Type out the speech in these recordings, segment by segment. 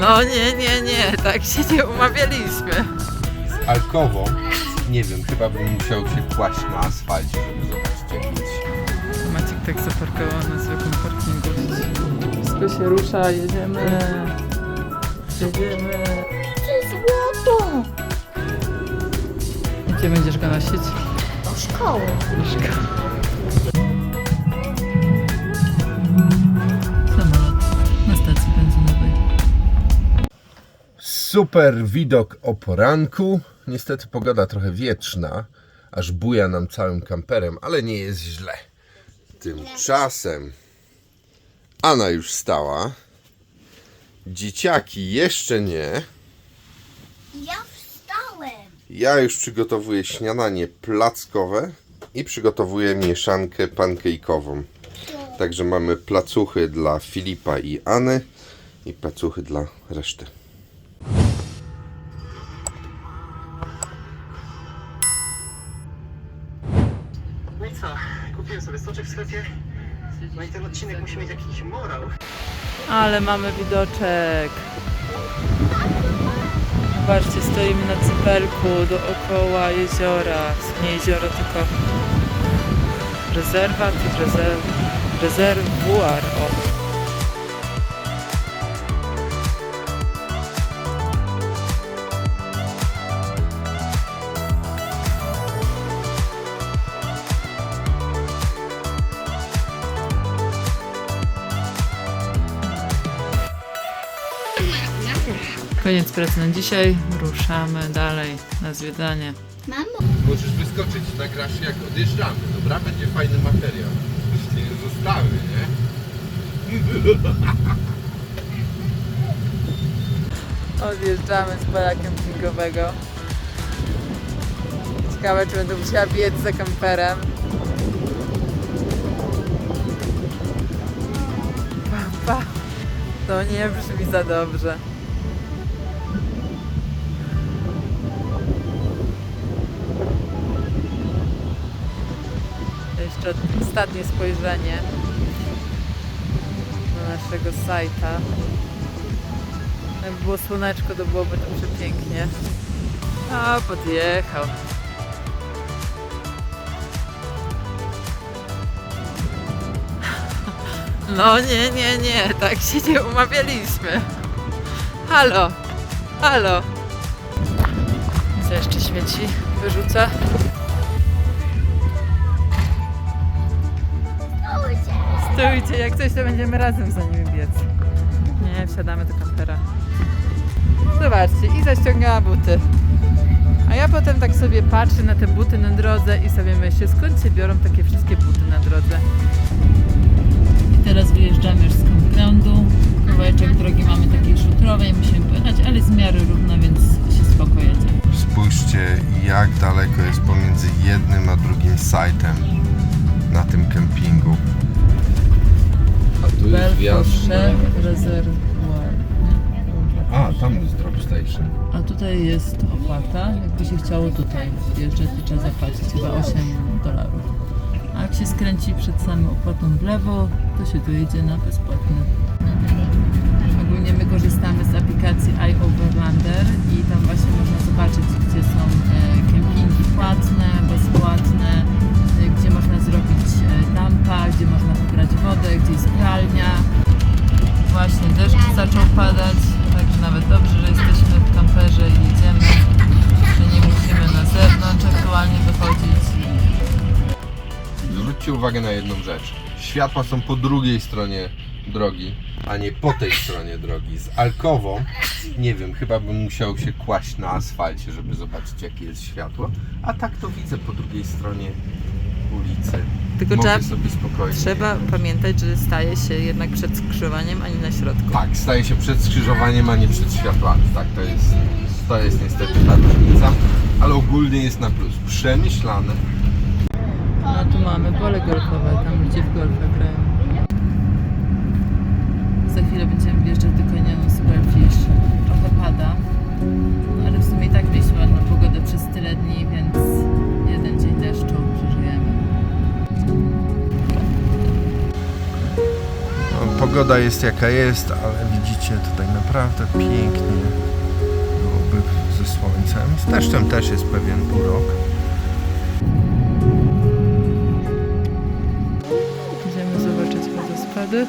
No nie, nie, nie, tak się nie umawialiśmy. Z Alkową, nie wiem, chyba bym musiał się kłaść na asfalcie, żeby zobaczyć jak. Maciek tak zaparkował na zwykłym parkingu. Wszystko się rusza, jedziemy. Jedziemy. To jest złoto! Gdzie będziesz go nosić? Do szkoły. Samolot Super widok o poranku. Niestety pogoda trochę wietrzna, aż buja nam całym kamperem, ale nie jest źle. Tymczasem Anna już stała. Dzieciaki jeszcze nie. Ja wstałem. Ja już przygotowuję śniadanie plackowe i przygotowuję mieszankę pancake'ową. Także mamy placuchy dla Filipa i Anny i placuchy dla reszty. No i ten odcinek musi mieć jakiś morał. Ale mamy widoczek. Zobaczcie, stoimy na cypelku dookoła jeziora. Nie jezioro, tylko rezerwat, rezerw, rezerwuar. O. Koniec pracy na dzisiaj. Ruszamy dalej na zwiedzanie. Mamo, Możesz wyskoczyć na krasie jak odjeżdżamy, dobra? Będzie fajny materiał. Już nie zostały, nie? Odjeżdżamy z pola kempingowego. Ciekawe, czy będę musiała biec za kamperem. Pa, pa. To nie brzmi za dobrze. Jeszcze ostatnie spojrzenie na naszego sajta. Jakby było słoneczko, to byłoby to przepięknie. A, podjechał. No nie, nie, nie, tak się nie umawialiśmy. Halo, halo. Co jeszcze świeci? Wyrzucę. Stójcie, jak coś to będziemy razem za nimi biec. Nie, wsiadamy do kampera. Zobaczcie, i zaściągała buty. A ja potem tak sobie patrzę na te buty na drodze i sobie myślę, skąd się biorą takie wszystkie buty na drodze. I teraz wyjeżdżamy już z campgroundu. Kawałeczek drogi mamy takiej szutrowej, musimy pojechać, ale jest w miarę równo, więc się spoko jedzie. Spójrzcie, jak daleko jest pomiędzy jednym a drugim sajtem na tym kempingu. A tu jest wjazd. Reservoir. A, tam jest drop station. A tutaj jest opłata. Jakby się chciało tutaj wjeżdżać, to trzeba zapłacić chyba 8 dolarów. A jak się skręci przed samą opłatą w lewo, to się dojedzie na bezpłatny. Ogólnie my korzystamy z aplikacji iOverlander i tam właśnie można zobaczyć, gdzie są e, kempingi płatne, bezpłatne, gdzie można pobrać wodę, gdzie jest pralnia. Właśnie deszcz zaczął padać, także nawet dobrze, że jesteśmy w kamperze i jedziemy, że nie musimy na zewnątrz aktualnie wychodzić. Zwróćcie uwagę na jedną rzecz. Światła są po drugiej stronie drogi, a nie po tej stronie drogi. Z Alkową, nie wiem, chyba bym musiał się kłaść na asfalcie, żeby zobaczyć jakie jest światło. A tak to widzę po drugiej stronie ulicy. Tylko Mogę trzeba, sobie spokojnie. trzeba pamiętać, że staje się jednak przed skrzyżowaniem, a nie na środku. Tak, staje się przed skrzyżowaniem, a nie przed światłami. Tak, to jest, to jest niestety ta różnica, ale ogólnie jest na plus. Przemyślane. No tu mamy pole golfowe, tam ludzie w golfa grają. Za chwilę będziemy pogoda jest jaka jest, ale widzicie tutaj naprawdę pięknie byłoby ze słońcem. Z deszczem też jest pewien urok. Idziemy zobaczyć wodospady.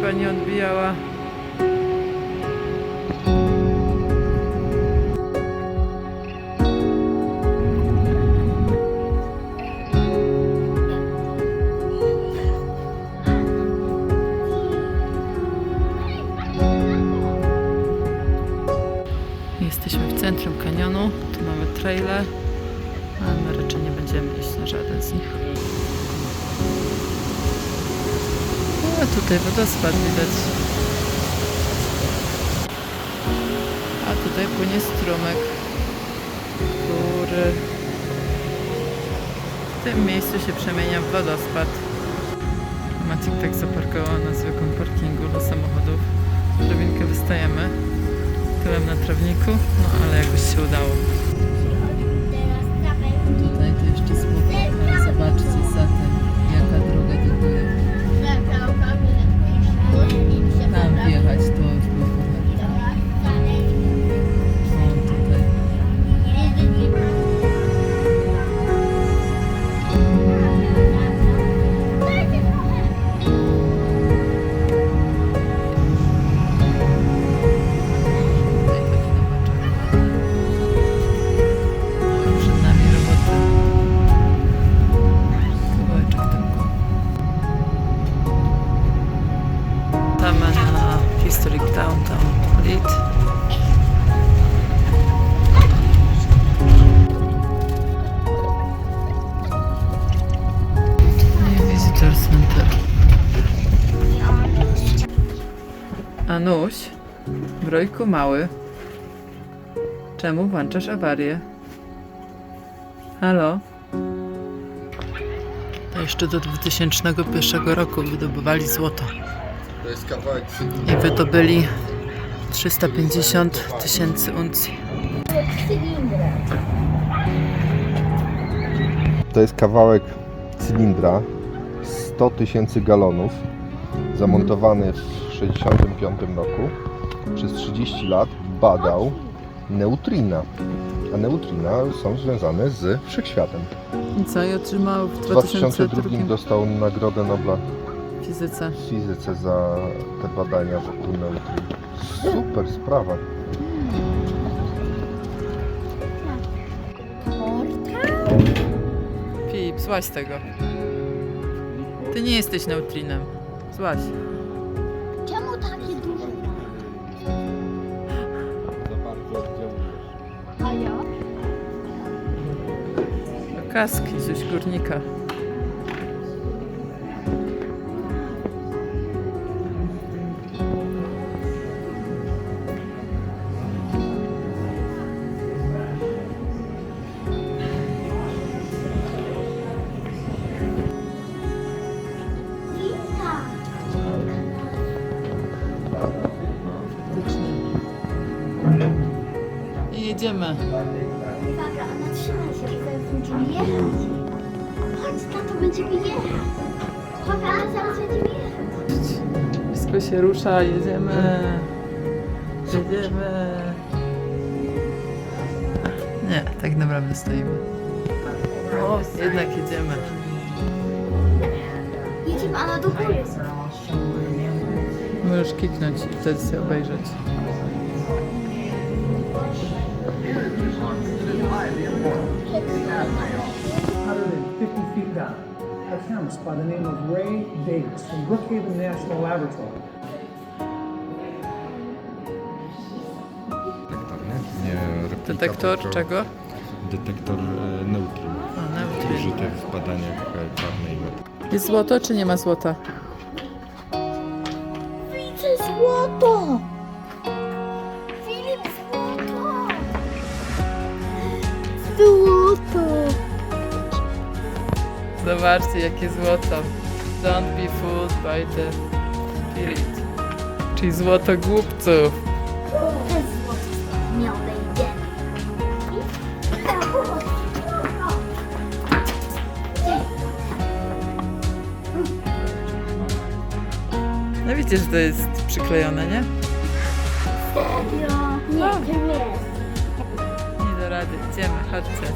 Szajba nie odbijała. Tutaj wodospad widać. A tutaj płynie strumyk, który w tym miejscu się przemienia w wodospad. Maciek tak zaparkował na zwykłym parkingu dla samochodów. Drabinkę wystajemy tyłem na trawniku, no ale jakoś się udało. Tutaj to jeszcze spokojnie. Zobaczcie za Tam wjechać to już brojku mały, czemu włączasz awarię? Halo? To jeszcze do 2001 roku wydobywali złoto. To jest kawałek I wydobyli 350 tysięcy uncji. To jest kawałek cylindra 100 tysięcy galonów zamontowany w 1965 roku. Przez 30 lat badał neutrina. A neutrina są związane z wszechświatem. I co? I otrzymał w W 2002 2002 dostał Nagrodę Nobla w fizyce. w fizyce za te badania wokół neutrin. Super sprawa. Filip, złaź z tego. Ty nie jesteś neutrinem. Złaź. Kaski, coś górnika. Się rusza, jedziemy. Jedziemy. Nie, tak naprawdę stoimy. O, jednak jedziemy. Jedziemy, Anna, do góry. Możesz kliknąć i wtedy sobie obejrzeć. 150 feet down. A chemist by the name of Ray Davis from Brookhaven National Laboratory. Detektor czego? Detektor e, neutrin. A, neutrin. Użyty w badaniach e, czarnej metry. Jest złoto czy nie ma złota? Widzę złoto! Filip, złoto! Złoto! Zobaczcie jakie złoto. Don't be fooled by the spirit. Czyli złoto głupców. Widzicie, że to jest przyklejone, nie? Serio? Nie, no. gdzie jest? Nie do rady. Idziemy, chodźcie.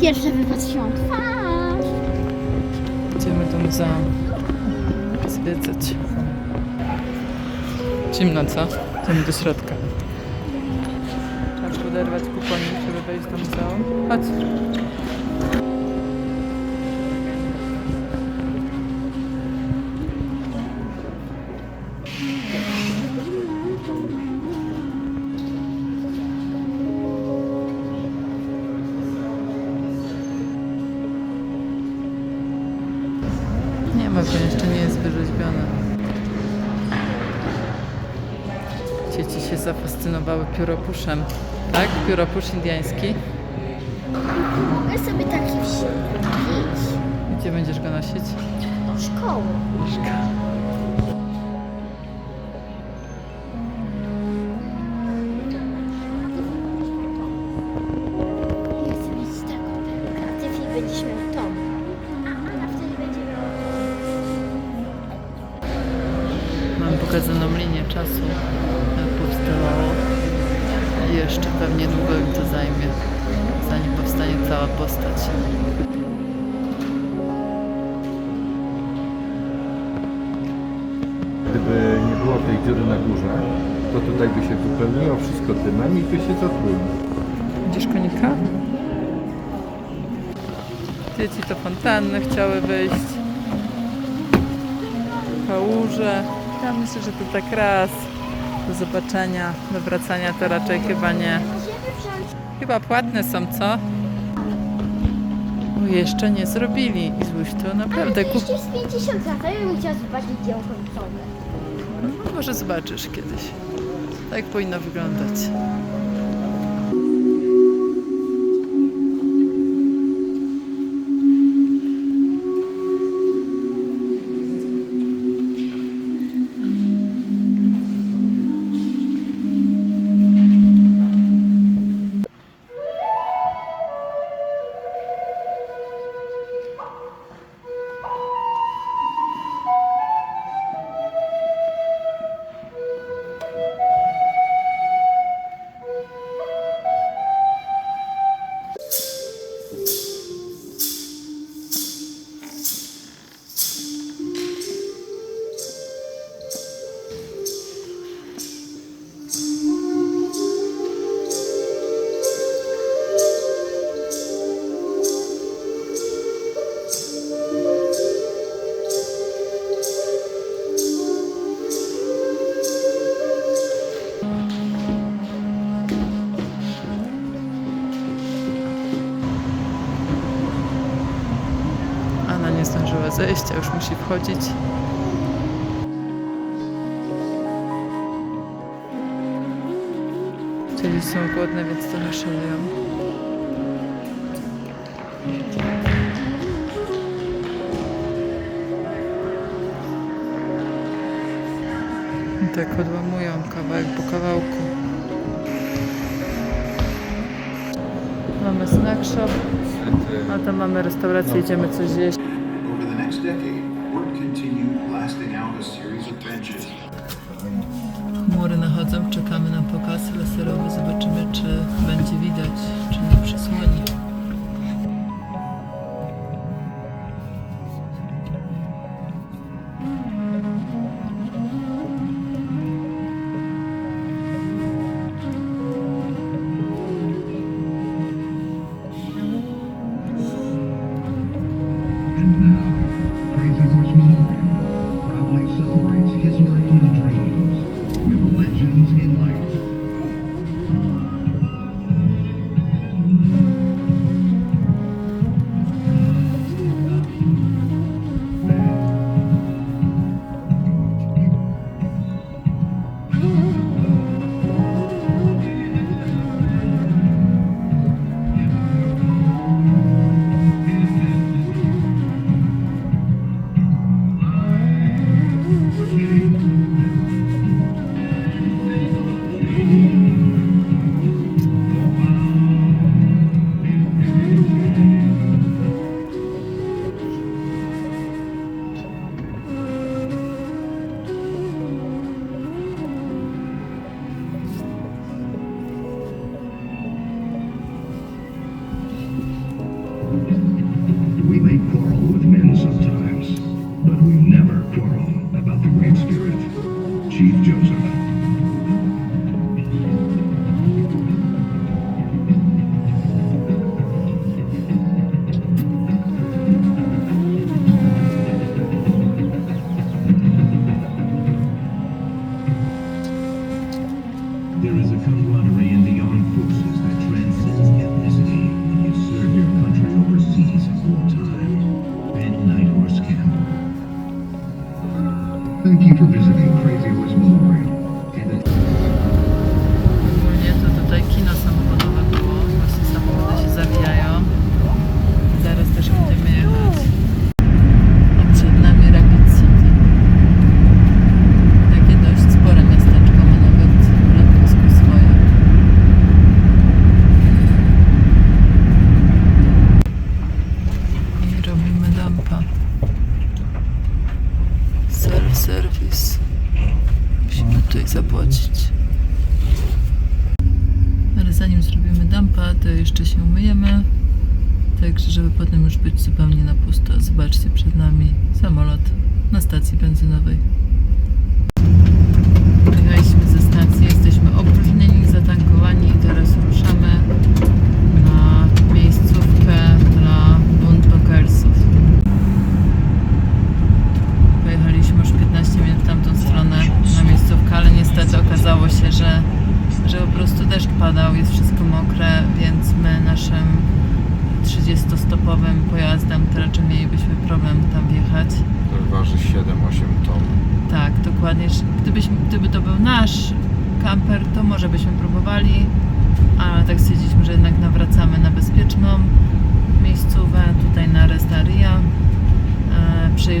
pierwsze wypatrzyłam twarz. Idziemy do muzeum zwiedzać. Zimno, co? Idziemy do środka. Trzeba poderwać kuponik, żeby wejść do muzeum. Chodź. Dzieci się zafascynowały pióropuszem. Tak? Pióropusz indiański. Mogę sobie taki wziąć Gdzie będziesz go nosić? do szkoły. Ja było tej dziury na górze, to tutaj by się wypełniło wszystko dymem i by się zatruło. Widzisz konika? Dzieci to fontanny chciały wyjść. Kałuże. Ja myślę, że to tak raz. Do zobaczenia, do wracania to raczej chyba nie. Chyba płatne są, co? Bo jeszcze nie zrobili. I złoś to naprawdę kup... jeszcze jest 50 lat, ja bym chciała zobaczyć dzieło końcowe. Może zobaczysz kiedyś. Tak powinno wyglądać. 20 już musi wchodzić. Czyli są głodne, więc trochę szaleją. Tak odłamują kawałek po kawałku. Mamy snack shop, a tam mamy restaurację, idziemy coś jeść. Next decade, Ford continued blasting out a series of benches Chmury nachodzą, czekamy na pokaz laserowy, zobaczymy czy będzie widać, czy nie przysłoni.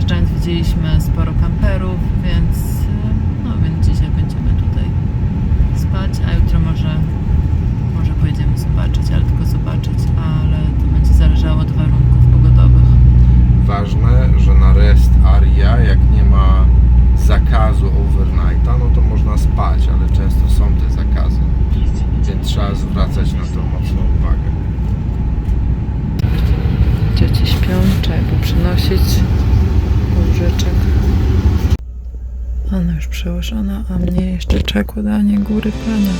Dojeżdżając widzieliśmy sporo kamperów, więc, y, no, więc dzisiaj będziemy tutaj spać, a jutro może, może pojedziemy zobaczyć, ale tylko zobaczyć, ale to będzie zależało od warunków pogodowych. Ważne, że na rest aria, jak nie ma zakazu overnighta, no to można spać, ale często są te zakazy, więc trzeba zwracać na to mocną uwagę dzieci śpią, trzeba je poprzenosić. Ona już przełożona, a mnie jeszcze czekło danie góry pana.